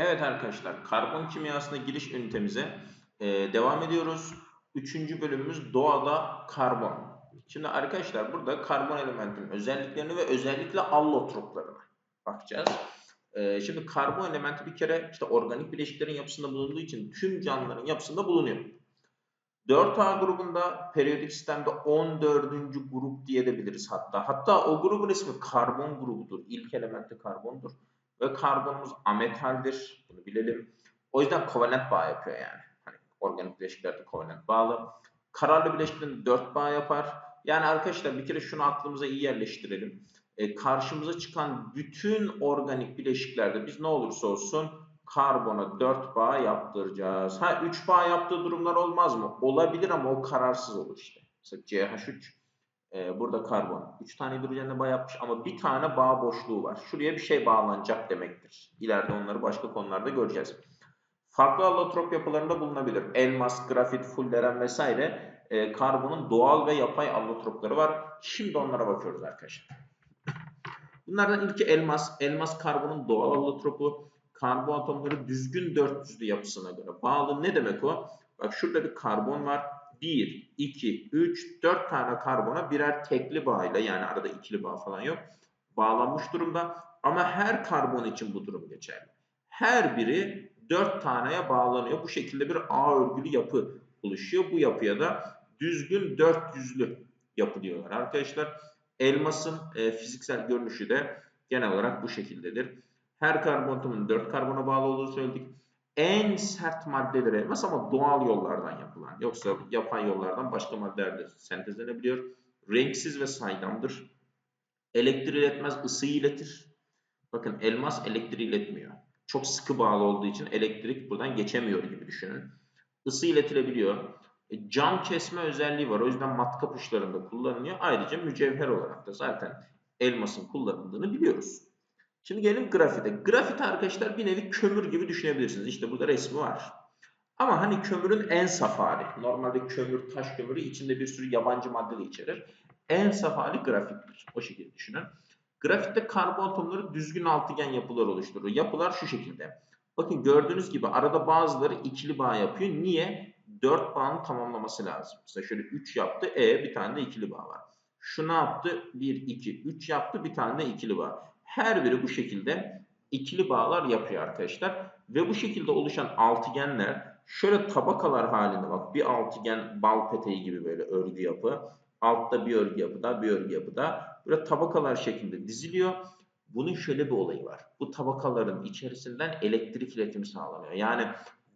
Evet arkadaşlar, karbon kimyasına giriş ünitemize e, devam ediyoruz. Üçüncü bölümümüz doğada karbon. Şimdi arkadaşlar burada karbon elementinin özelliklerini ve özellikle allotroplarına bakacağız. E, şimdi karbon elementi bir kere işte organik bileşiklerin yapısında bulunduğu için tüm canlıların yapısında bulunuyor. 4A grubunda periyodik sistemde 14. grup diyebiliriz hatta. Hatta o grubun ismi karbon grubudur. İlk elementi karbondur. Ve karbonumuz ametaldir. Bunu bilelim. O yüzden kovalent bağ yapıyor yani. Hani organik bileşiklerde kovalent bağlı. Kararlı bileşiklerin 4 bağ yapar. Yani arkadaşlar bir kere şunu aklımıza iyi yerleştirelim. E, karşımıza çıkan bütün organik bileşiklerde biz ne olursa olsun karbona 4 bağ yaptıracağız. Ha 3 bağ yaptığı durumlar olmaz mı? Olabilir ama o kararsız olur işte. Mesela CH3 e, burada karbon. 3 tane hidrojenle bağ yapmış ama bir tane bağ boşluğu var. Şuraya bir şey bağlanacak demektir. İleride onları başka konularda göreceğiz. Farklı allotrop yapılarında bulunabilir. Elmas, grafit, fulleren vesaire e, karbonun doğal ve yapay allotropları var. Şimdi onlara bakıyoruz arkadaşlar. Bunlardan ilki elmas. Elmas karbonun doğal allotropu. Karbon atomları düzgün 400'lü yapısına göre bağlı. Ne demek o? Bak şurada bir karbon var. 1, 2, 3, 4 tane karbona birer tekli bağıyla yani arada ikili bağ falan yok. Bağlanmış durumda. Ama her karbon için bu durum geçerli. Her biri 4 taneye bağlanıyor. Bu şekilde bir ağ örgülü yapı oluşuyor. Bu yapıya da düzgün 400'lü yapı diyorlar arkadaşlar. Elmasın e, fiziksel görünüşü de genel olarak bu şekildedir. Her karbon atomunun 4 karbona bağlı olduğunu söyledik. En sert maddeler elmas ama doğal yollardan yapılan. Yoksa yapay yollardan başka maddeler de sentezlenebiliyor. Renksiz ve saydamdır. Elektriği iletmez, ısıyı iletir. Bakın elmas elektriği iletmiyor. Çok sıkı bağlı olduğu için elektrik buradan geçemiyor gibi düşünün. Isı iletilebiliyor. E, cam kesme özelliği var. O yüzden matkap uçlarında kullanılıyor. Ayrıca mücevher olarak da zaten elmasın kullanıldığını biliyoruz. Şimdi gelin grafite. Grafit arkadaşlar bir nevi kömür gibi düşünebilirsiniz. İşte burada resmi var. Ama hani kömürün en saf hali. Normalde kömür, taş kömürü içinde bir sürü yabancı madde de içerir. En saf hali grafittir. O şekilde düşünün. Grafitte karbon atomları düzgün altıgen yapılar oluşturur. Yapılar şu şekilde. Bakın gördüğünüz gibi arada bazıları ikili bağ yapıyor. Niye? 4 bağın tamamlaması lazım. Mesela şöyle 3 yaptı. E bir tane de ikili bağ var. Şu ne yaptı? 1, 2, 3 yaptı. Bir tane de ikili bağ. Her biri bu şekilde ikili bağlar yapıyor arkadaşlar. Ve bu şekilde oluşan altıgenler şöyle tabakalar halinde bak bir altıgen bal peteği gibi böyle örgü yapı. Altta bir örgü yapı da bir örgü yapı da böyle tabakalar şeklinde diziliyor. Bunun şöyle bir olayı var. Bu tabakaların içerisinden elektrik iletimi sağlanıyor. Yani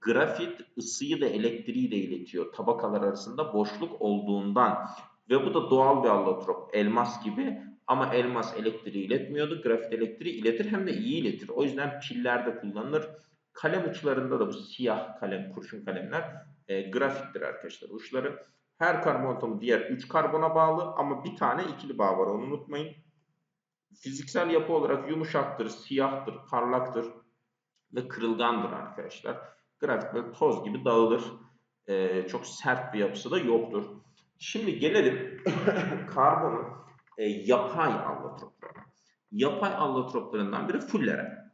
grafit ısıyı da elektriği de iletiyor tabakalar arasında boşluk olduğundan. Ve bu da doğal bir allotrop. Elmas gibi ama elmas elektriği iletmiyordu. Grafit elektriği iletir hem de iyi iletir. O yüzden pillerde kullanılır. Kalem uçlarında da bu siyah kalem, kurşun kalemler e, grafittir arkadaşlar uçları. Her karbon atomu diğer 3 karbona bağlı ama bir tane ikili bağ var onu unutmayın. Fiziksel yapı olarak yumuşaktır, siyahtır, parlaktır ve kırılgandır arkadaşlar. Grafit böyle toz gibi dağılır. E, çok sert bir yapısı da yoktur. Şimdi gelelim karbonun e, yapay allotroplarına. Yapay allotroplarından biri fulleren.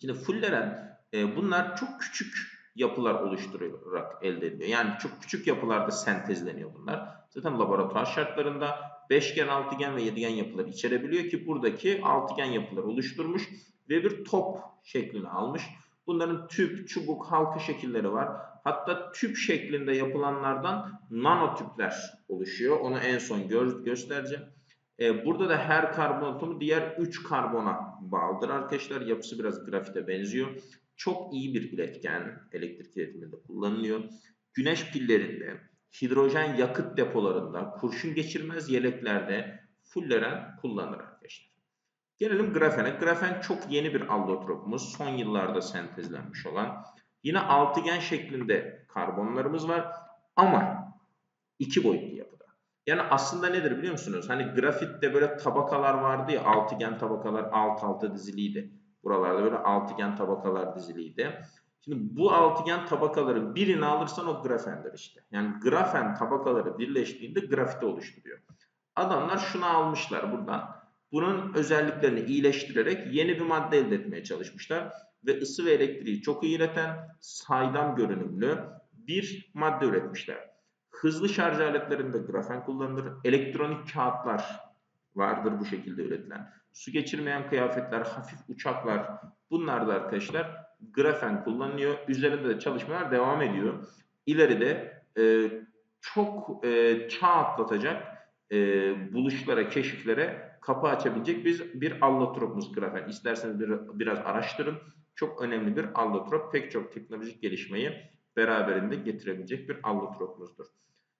Şimdi fulleren e, bunlar çok küçük yapılar oluşturarak elde ediliyor. Yani çok küçük yapılarda sentezleniyor bunlar. Zaten laboratuvar şartlarında beşgen, altıgen ve yedigen yapıları içerebiliyor ki buradaki altıgen yapılar oluşturmuş ve bir top şeklini almış. Bunların tüp, çubuk, halka şekilleri var. Hatta tüp şeklinde yapılanlardan nanotüpler oluşuyor. Onu en son gö göstereceğim. Ee, burada da her karbon atomu diğer 3 karbona bağlıdır arkadaşlar. Yapısı biraz grafite benziyor. Çok iyi bir iletken elektrik iletiminde kullanılıyor. Güneş pillerinde, hidrojen yakıt depolarında, kurşun geçirmez yeleklerde fulleren kullanılır arkadaşlar. Gelelim grafene. Grafen çok yeni bir allotropumuz. Son yıllarda sentezlenmiş olan. Yine altıgen şeklinde karbonlarımız var. Ama iki boyutlu yapıda. Yani aslında nedir biliyor musunuz? Hani grafitte böyle tabakalar vardı ya altıgen tabakalar alt alta diziliydi. Buralarda böyle altıgen tabakalar diziliydi. Şimdi bu altıgen tabakaların birini alırsan o grafendir işte. Yani grafen tabakaları birleştiğinde grafiti oluşturuyor. Adamlar şunu almışlar buradan. bunun özelliklerini iyileştirerek yeni bir madde elde etmeye çalışmışlar. Ve ısı ve elektriği çok iyi ileten saydam görünümlü bir madde üretmişler. Hızlı şarj aletlerinde grafen kullanılır. Elektronik kağıtlar vardır bu şekilde üretilen. Su geçirmeyen kıyafetler, hafif uçaklar bunlar da arkadaşlar grafen kullanılıyor. Üzerinde de çalışmalar devam ediyor. İleride e, çok e, çağ atlatacak e, buluşlara, keşiflere kapı açabilecek biz bir allotropumuz grafen. İsterseniz bir, biraz araştırın. Çok önemli bir allotrop. Pek çok teknolojik gelişmeyi beraberinde getirebilecek bir allotropumuzdur.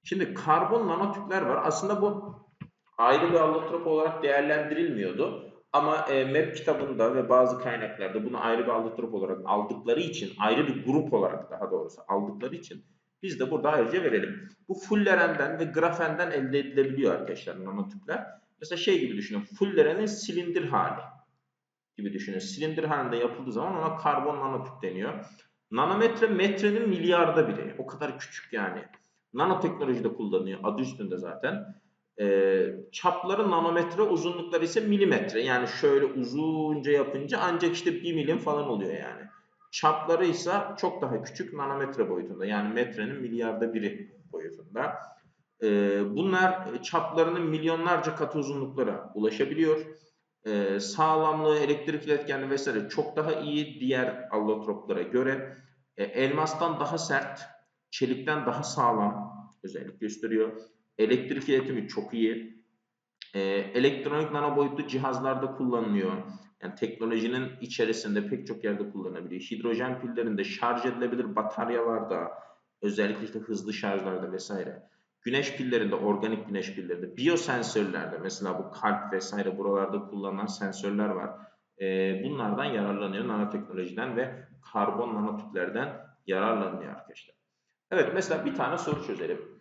Şimdi karbon nanotüpler var. Aslında bu ayrı bir allotrop olarak değerlendirilmiyordu. Ama e, MEP kitabında ve bazı kaynaklarda bunu ayrı bir allotrop olarak aldıkları için, ayrı bir grup olarak daha doğrusu aldıkları için biz de burada ayrıca verelim. Bu fullerenden ve grafenden elde edilebiliyor arkadaşlar nanotüpler. Mesela şey gibi düşünün. Fullerenin silindir hali gibi düşünün. Silindir halinde yapıldığı zaman ona karbon nanotüp deniyor. Nanometre metrenin milyarda biri. O kadar küçük yani. Nanoteknolojide kullanılıyor. Adı üstünde zaten. Ee, çapları nanometre, uzunlukları ise milimetre. Yani şöyle uzunca yapınca ancak işte 1 milim falan oluyor yani. Çapları ise çok daha küçük nanometre boyutunda. Yani metrenin milyarda biri boyutunda. Ee, bunlar çaplarının milyonlarca katı uzunluklara ulaşabiliyor. Ee, sağlamlığı, elektrik iletkenliği vesaire çok daha iyi diğer allotroplara göre. Ee, elmastan daha sert, çelikten daha sağlam özellik gösteriyor. Elektrik iletimi çok iyi. Ee, elektronik nano boyutlu cihazlarda kullanılıyor. Yani teknolojinin içerisinde pek çok yerde kullanılabiliyor. Hidrojen pillerinde şarj edilebilir bataryalarda, özellikle hızlı şarjlarda vesaire. Güneş pillerinde, organik güneş pillerinde, biyosensörlerde mesela bu kalp vesaire buralarda kullanılan sensörler var. Ee, bunlardan yararlanıyor nanoteknolojiden ve karbon nanotüplerden yararlanıyor arkadaşlar. Evet mesela bir tane soru çözelim.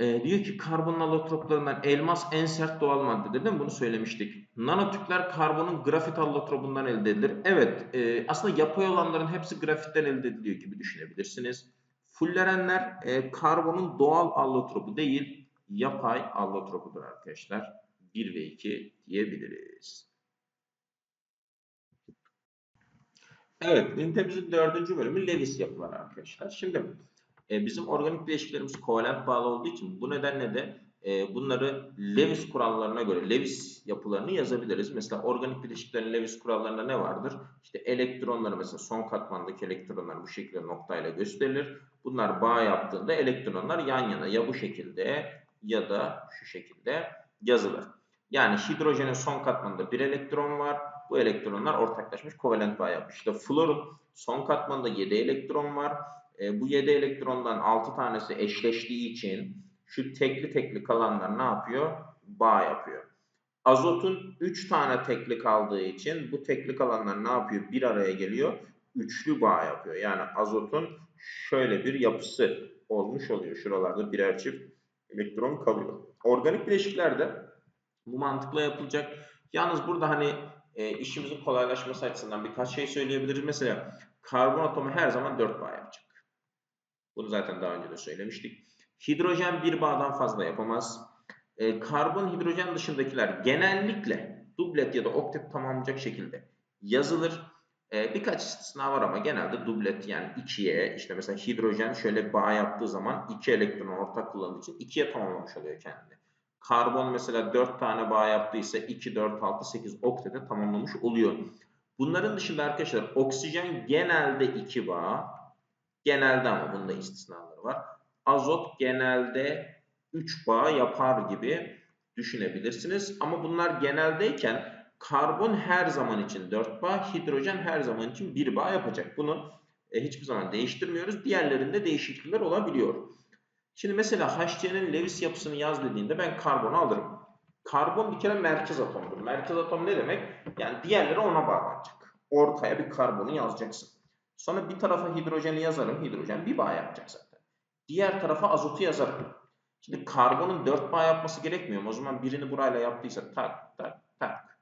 E, diyor ki karbon allotroplarından elmas en sert doğal maddedir değil mi? Bunu söylemiştik. Nanotüpler karbonun grafit allotropundan elde edilir. Evet e, aslında yapay olanların hepsi grafitten elde ediliyor gibi düşünebilirsiniz. Fullerenler e, karbonun doğal allotropu değil yapay allotropudur arkadaşlar. 1 ve 2 diyebiliriz. Evet, üntemizin dördüncü bölümü Lewis yapıları arkadaşlar. Şimdi e, bizim organik bileşiklerimiz kovalent bağlı olduğu için bu nedenle de e, bunları Lewis kurallarına göre Lewis yapılarını yazabiliriz. Mesela organik bileşiklerin Lewis kurallarında ne vardır? İşte elektronları mesela son katmandaki elektronlar bu şekilde noktayla gösterilir. Bunlar bağ yaptığında elektronlar yan yana ya bu şekilde ya da şu şekilde yazılır. Yani hidrojenin son katmanında bir elektron var. Bu elektronlar ortaklaşmış kovalent bağ yapmış. İşte florun son katmanında 7 elektron var. E, bu 7 elektrondan 6 tanesi eşleştiği için şu tekli tekli kalanlar ne yapıyor? Bağ yapıyor. Azotun 3 tane tekli kaldığı için bu tekli kalanlar ne yapıyor? Bir araya geliyor. Üçlü bağ yapıyor. Yani azotun şöyle bir yapısı olmuş oluyor. Şuralarda birer çift elektron kalıyor. Organik bileşiklerde bu mantıkla yapılacak. Yalnız burada hani e, işimizin kolaylaşması açısından birkaç şey söyleyebiliriz. Mesela karbon atomu her zaman 4 bağ yapacak. Bunu zaten daha önce de söylemiştik. Hidrojen bir bağdan fazla yapamaz. E, karbon hidrojen dışındakiler genellikle dublet ya da oktet tamamlayacak şekilde yazılır. E, birkaç istisna var ama genelde dublet yani ikiye işte mesela hidrojen şöyle bağ yaptığı zaman iki elektron ortak kullandığı için ikiye tamamlamış oluyor kendini. Karbon mesela 4 tane bağ yaptıysa 2, 4, 6, 8 oktete tamamlamış oluyor. Bunların dışında arkadaşlar oksijen genelde 2 bağ, Genelde ama bunda istisnaları var. Azot genelde 3 bağ yapar gibi düşünebilirsiniz. Ama bunlar geneldeyken karbon her zaman için 4 bağ, hidrojen her zaman için 1 bağ yapacak. Bunu e, hiçbir zaman değiştirmiyoruz. Diğerlerinde değişiklikler olabiliyor. Şimdi mesela HCl'nin Lewis yapısını yaz dediğinde ben karbonu alırım. Karbon bir kere merkez atomdur. Merkez atom ne demek? Yani diğerleri ona bağlanacak. Ortaya bir karbonu yazacaksın. Sonra bir tarafa hidrojeni yazarım. Hidrojen bir bağ yapacak zaten. Diğer tarafa azotu yazarım. Şimdi karbonun 4 bağ yapması gerekmiyor mu? O zaman birini burayla yaptıysa tak tak tak.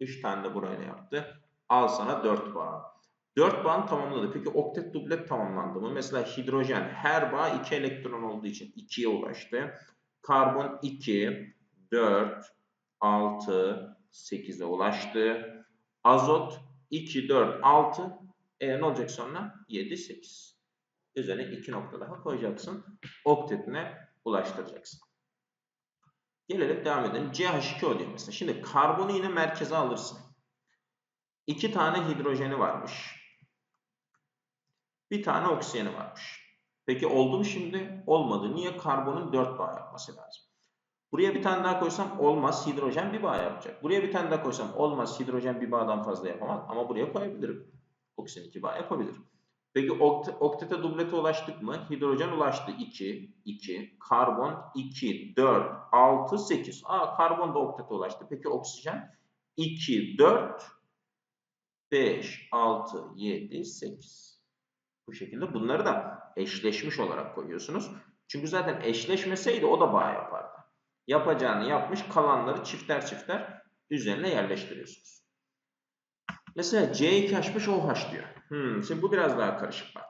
3 tane de burayla yaptı. Al sana 4 bağ. 4 bağın tamamladı. Peki oktet dublet tamamlandı mı? Mesela hidrojen her bağ 2 elektron olduğu için 2'ye ulaştı. Karbon 2, 4, 6, 8'e ulaştı. Azot 2, 4, 6. E ne olacak sonra? 7, 8. Üzerine 2 nokta daha koyacaksın. Oktetine ulaştıracaksın. Gelelim devam edelim. CH2O diyor mesela. Şimdi karbonu yine merkeze alırsın. İki tane hidrojeni varmış. Bir tane oksijeni varmış. Peki oldu mu şimdi? Olmadı. Niye? Karbonun 4 bağ yapması lazım. Buraya bir tane daha koysam olmaz. Hidrojen bir bağ yapacak. Buraya bir tane daha koysam olmaz. Hidrojen bir bağdan fazla yapamaz. Ama buraya koyabilirim. Oksijen iki bağ yapabilir. Peki okt oktete dublete ulaştık mı? Hidrojen ulaştı 2, 2, karbon 2, 4, 6, 8. Aa karbon da oktete ulaştı. Peki oksijen 2, 4, 5, 6, 7, 8. Bu şekilde bunları da eşleşmiş olarak koyuyorsunuz. Çünkü zaten eşleşmeseydi o da bağ yapardı. Yapacağını yapmış kalanları çifter çifter üzerine yerleştiriyorsunuz. Mesela C2H5 OH diyor. Hmm, şimdi bu biraz daha karışık bak.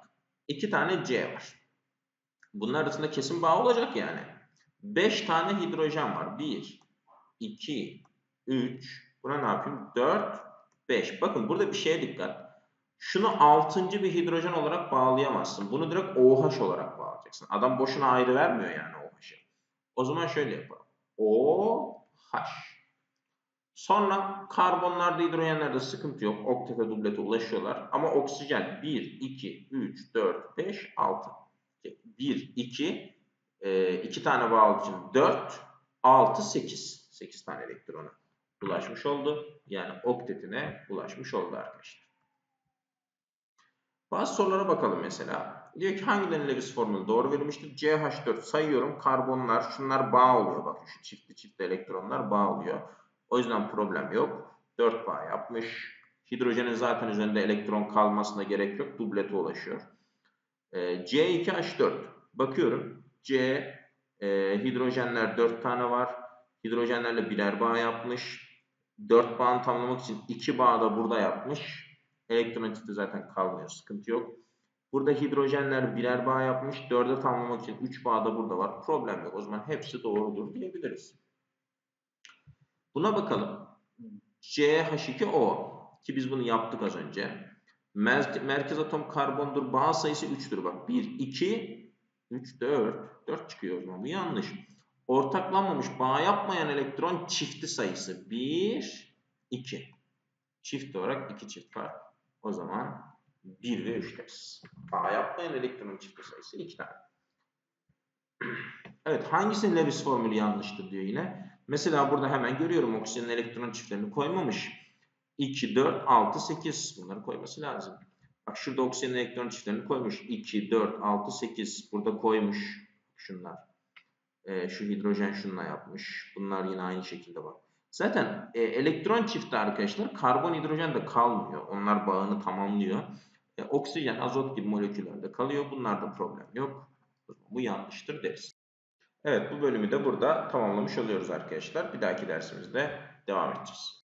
İki tane C var. Bunlar arasında kesin bağ olacak yani. 5 tane hidrojen var. 1, 2, 3, buna ne yapayım? 4, 5. Bakın burada bir şeye dikkat. Şunu 6. bir hidrojen olarak bağlayamazsın. Bunu direkt OH olarak bağlayacaksın. Adam boşuna ayrı vermiyor yani OH'ı. O zaman şöyle yapalım. OH. Sonra karbonlarda, hidrojenlerde sıkıntı yok. Oktete, dublete ulaşıyorlar. Ama oksijen 1, 2, 3, 4, 5, 6. 1, 2, 2 tane bağlı için 4, 6, 8. 8 tane elektrona ulaşmış oldu. Yani oktetine ulaşmış oldu arkadaşlar. Bazı sorulara bakalım mesela. Diyor ki hangilerinin Lewis formülü doğru verilmiştir? CH4 sayıyorum. Karbonlar şunlar bağ oluyor. Bakın şu çiftli çiftli elektronlar bağ oluyor. O yüzden problem yok. 4 bağ yapmış. Hidrojenin zaten üzerinde elektron kalmasına gerek yok. Dublete ulaşıyor. E, C2H4. Bakıyorum. C e, hidrojenler 4 tane var. Hidrojenlerle birer bağ yapmış. 4 bağını tamamlamak için 2 bağ da burada yapmış. Elektron çifti zaten kalmıyor. Sıkıntı yok. Burada hidrojenler birer bağ yapmış. 4'e tamamlamak için 3 bağ da burada var. Problem yok. O zaman hepsi doğrudur diyebiliriz. Buna bakalım. CH2O ki biz bunu yaptık az önce. Merkez atom karbondur. Bağ sayısı 3'tür bak. 1, 2, 3, 4. 4 çıkıyor o. Bu yanlış. Ortaklanmamış bağ yapmayan elektron çifti sayısı 1, 2. Çift olarak 2 çift var. O zaman 1 ve 3 deriz. Bağ yapmayan elektronun çifti sayısı 2 tane. Evet hangisinin Lewis formülü yanlıştır diyor yine. Mesela burada hemen görüyorum oksijenin elektron çiftlerini koymamış. 2, 4, 6, 8 bunları koyması lazım. Bak şurada oksijenin elektron çiftlerini koymuş. 2, 4, 6, 8 burada koymuş şunlar. Ee, şu hidrojen şununla yapmış. Bunlar yine aynı şekilde bak. Zaten e, elektron çifti arkadaşlar karbon hidrojen de kalmıyor. Onlar bağını tamamlıyor. E, oksijen, azot gibi moleküllerde kalıyor. Bunlarda problem yok. Bu yanlıştır deriz. Evet bu bölümü de burada tamamlamış oluyoruz arkadaşlar. Bir dahaki dersimizde devam edeceğiz.